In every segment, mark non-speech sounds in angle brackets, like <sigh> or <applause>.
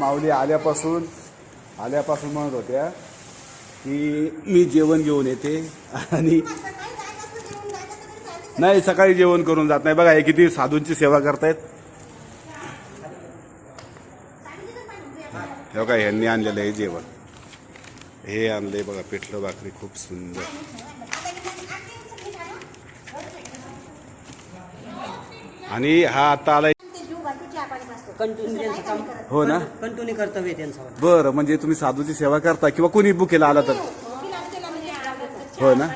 माऊली आल्यापासून आल्यापासून म्हणत होत्या की मी जेवण घेऊन येते आणि नाही सकाळी जेवण करून जात नाही. बघा हे किती साधूंची सेवा करतायत. हे बघा यांनी आणलेलं आहे जेवण. हे आणले बघा पिठलं भाकरी खूप सुंदर. आणि हा आता आलाय कंटिन्यू त्यांचं काम हो ना? कंटिन्यू कर्तव्य त्यांचं. बरं म्हणजे तुम्ही साधूची सेवा करता किंवा कोणी बुकेला आला तर? हो ना?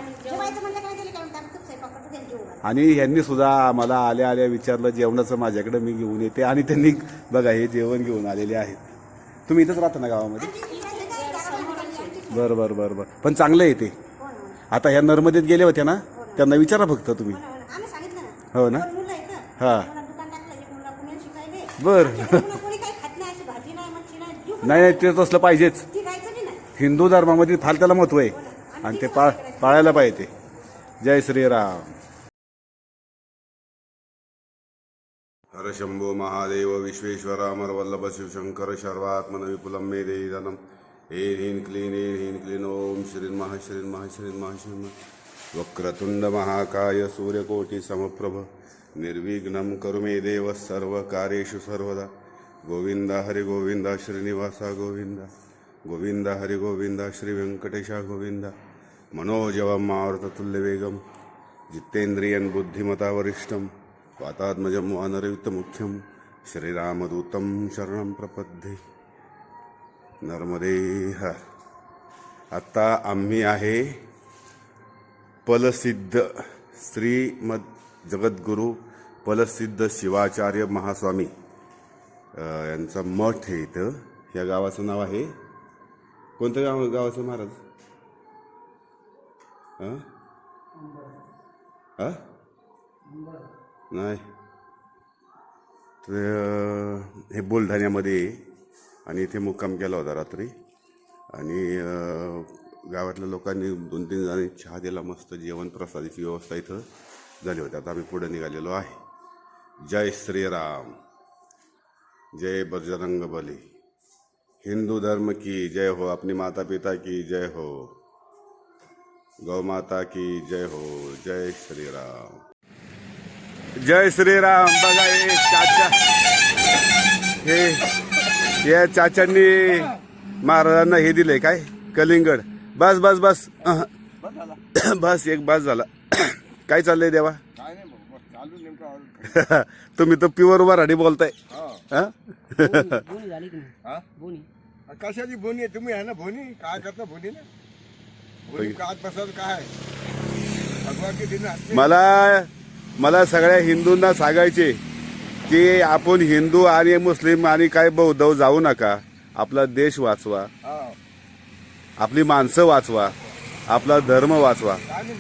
आणि यांनी सुद्धा मला आल्या आल्या विचारलं जेवणाचं माझ्याकडे मी घेऊन येते आणि त्यांनी बघा हे जेवण घेऊन आलेले आहेत. तुम्ही इथंच राहता ना गावामध्ये? बरं बरं बरं बरं पण चांगलं आहे ते. आता ह्या नर्मदेत गेले होते ना? त्यांना विचारा फक्त तुम्ही. हो ना हा बर. नाही नाही ते तसलं पाहिजेच. हिंदू धर्मामध्ये फार त्याला महत्त्व आहे. आणि ते पाळ पाळायला पाहिजे. ते जय श्रीराम. हर शंभो महादेव विश्वेश्वर अमर वल्लभ शिवशंकर शर्वात्मन विपुलम मे देदनम एन ह्रीं क्लीन एन ह्रीं क्लीन ओम श्रीन महाश्रीन महाश्रीन महाश्रीन वक्रतुंड महाकाय सूर्यकोटि समप्रभ। निर्विघ्नं कुरु मे देव सर्व कार्येषु सर्वदा। गोविंद हरि गोविंद श्रीनिवासा गोविंद गोविंद हरि गोविंद श्री व्यंकटेशा गोविंद मनोजवं मारुततुल्यवेगं जितेन्द्रियं बुद्धिमता वरिष्ठं वातात्मजं वानरयुक्तमुख्यं श्रीरामदूतं शरणं प्रपद्ये। नर्मदे हर आम्ही आहे पलसिद्ध श्रीमद जगद्गुरू पलसिद्ध शिवाचार्य महास्वामी यांचा मठ आहे इथं. या गावाचं नाव आहे कोणतं गाव गावाचं महाराज? हां नाही. तर हे बुलढाण्यामध्ये आहे. आणि इथे मुक्काम केला होता रात्री. आणि गावातल्या लोकांनी दोन तीन जणांनी चहा दिला मस्त जेवण प्रसादाची व्यवस्था इथं. झाली होती. आता आम्ही पुढे निघालेलो आहे. जय श्रीराम. जय बजरंग बली हिंदू धर्म की जय हो. अपनी माता पिता की जय हो. गौ माता की जय हो. जय श्री राम जय श्रीराम. बघा हे चाचा. हे या चाचांनी महाराजांना हे दिले काय? कलिंगड. बस बस बस. <coughs> बस एक बस झाला. काय चाललंय देवा? काय नाही भाऊ, बस चालू नेमकं ऑर्डर <laughs> तुम्ही तर प्युअर वराडी बोलताय. हा. हं? बोनी झाली की नाही? हा? बोनी. कशाची बोनी आहे? तुम्ही आहे ना बोनी? काय करता बोनी ना? बोनी कात बसत काय? भगवान की दिन हात में- मला मला सगळ्या हिंदूंना सांगायचे की आपण हिंदू आणि मुस्लिम आणि काय बौद्ध जाऊ नका. आपला देश वाचवा. हा. आपली माणसं वाचवा. आपला धर्म वाचवा.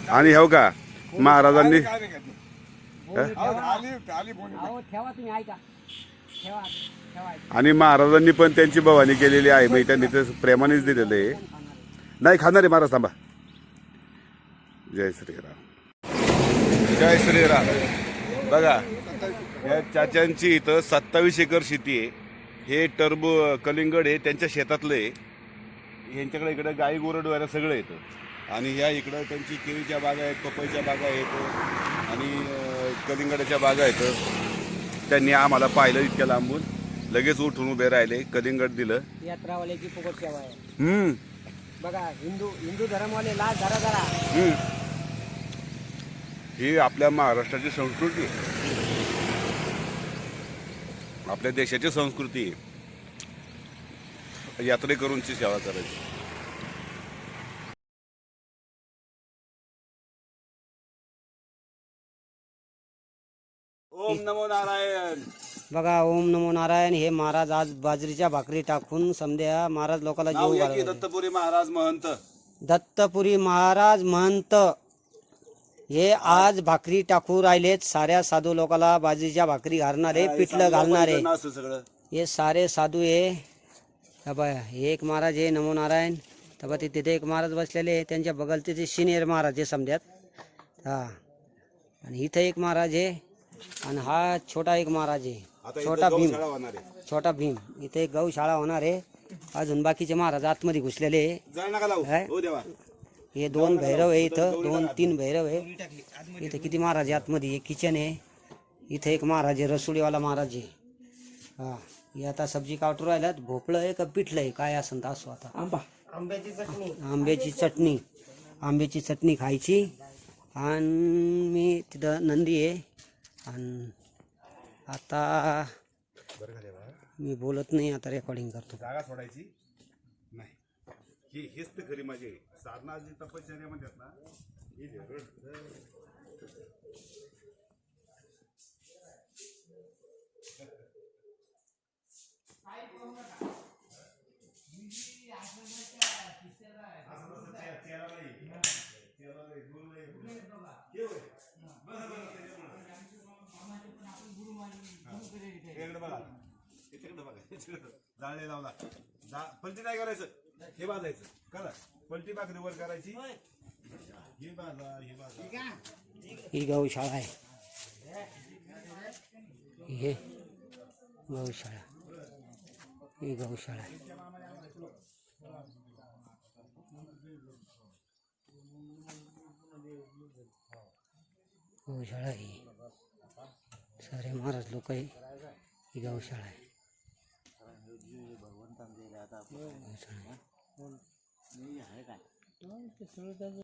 आणि हो का? महाराजांनी काय नाही करत. हा, आली आली बोनी अहो ठेवा. तुम्ही ऐका. ठेवा ठेवा आणि महाराजांनी पण त्यांची भवानी केलेली आहे मग त्यांनी ते प्रेमानेच दिलेलं आहे. नाही खाणार आहे महाराज थांबा. जय श्रीराम. जय श्रीराम. बघा या चाच्यांची इथं सत्तावीस एकर शेती आहे. हे टरबू कलिंगड आहे त्यांच्या शेतातलं आहे. यांच्याकडे इकडे गाई गोरड वगैरे सगळं येतं. आणि या इकडं त्यांची केळीच्या बागा आहेत पपईच्या बागा आहेत आणि कलिंगडाच्या बागा आहेत. त्यांनी आम्हाला पाहिलं इतक्या लांबून. लगेच उठून उभे राहिले कलिंगड दिलं. यात्रावाल्याची फुकट सेवा आहे. हम्म. बघा हिंदू हिंदू धर्मवाले लाल धरा धरा. हम्म. ही आपल्या महाराष्ट्राची संस्कृती. आपल्या देशाची संस्कृती. यात्रेकरूंची सेवा करायची. ओम नमो नारायण. बघा ओम नमो नारायण हे महाराज आज बाजरीच्या भाकरी टाकून समध्या महाराज लोकांना नाव जेव घ्या की दत्तपुरी महाराज महंत. दत्तपुरी महाराज महंत. हे आज भाकरी टाकू राहिलेत. साऱ्या साधू लोकांना बाजरीच्या भाकरी घालणारे पिठलं घालणारे. नाव असं सगळं. हे सारे साधू हा हे एक महाराज आहे नमो नारायण. तेव्हा ते तिथे एक महाराज बसलेले आहे त्यांच्या बगलचे ते सिनियर महाराज आहे समध्यात हा. आणि इथं एक महाराज आहे आणि हा छोटा एक महाराज आहे. छोटा भीम. गौशाळा होणार आहे. छोटा भीम. इथे एक गौशाळा होणार आहे. अजून बाकीचे महाराज आतमध्ये घुसलेले आहे. हो? देवा. हे दोन भैरव आहे इथं. दोन तीन भैरव आहे. इथे किती महाराज आहे आतमध्ये? एक किचन आहे. इथे एक महाराज आहे रसोडीवाला महाराज आहे. हा. हे आता सब्जी कावटू राहिल्यात. भोपळं आहे का पिठलं आहे? काय असं तर असो आता. आंबा. आंब्याची चटणी. आंब्याची चटणी. आंब्याची चटणी खायची. आणि मी तिथं नंदी आहे. आणि आता मी बोलत नाही आता रेकॉर्डिंग करतो. जागा सोडायची नाही. हे हेच तर घरी माझी साधना जी तपश्चर्या म्हणतात ना. हे इकडे बघा इकडे जाळे लावला. जा पलटी नाही करायचं. हे बाजायचं करा. पलटी भाकरी वर करायची. ही बाजार हे बाजार ही गौशाळा आहे. हे गौशाळा ही गौशाळा आहे. गौशाळा ही. सारे महाराज लोक आहे ही गौशाळा आहे. गौशाळा आहे.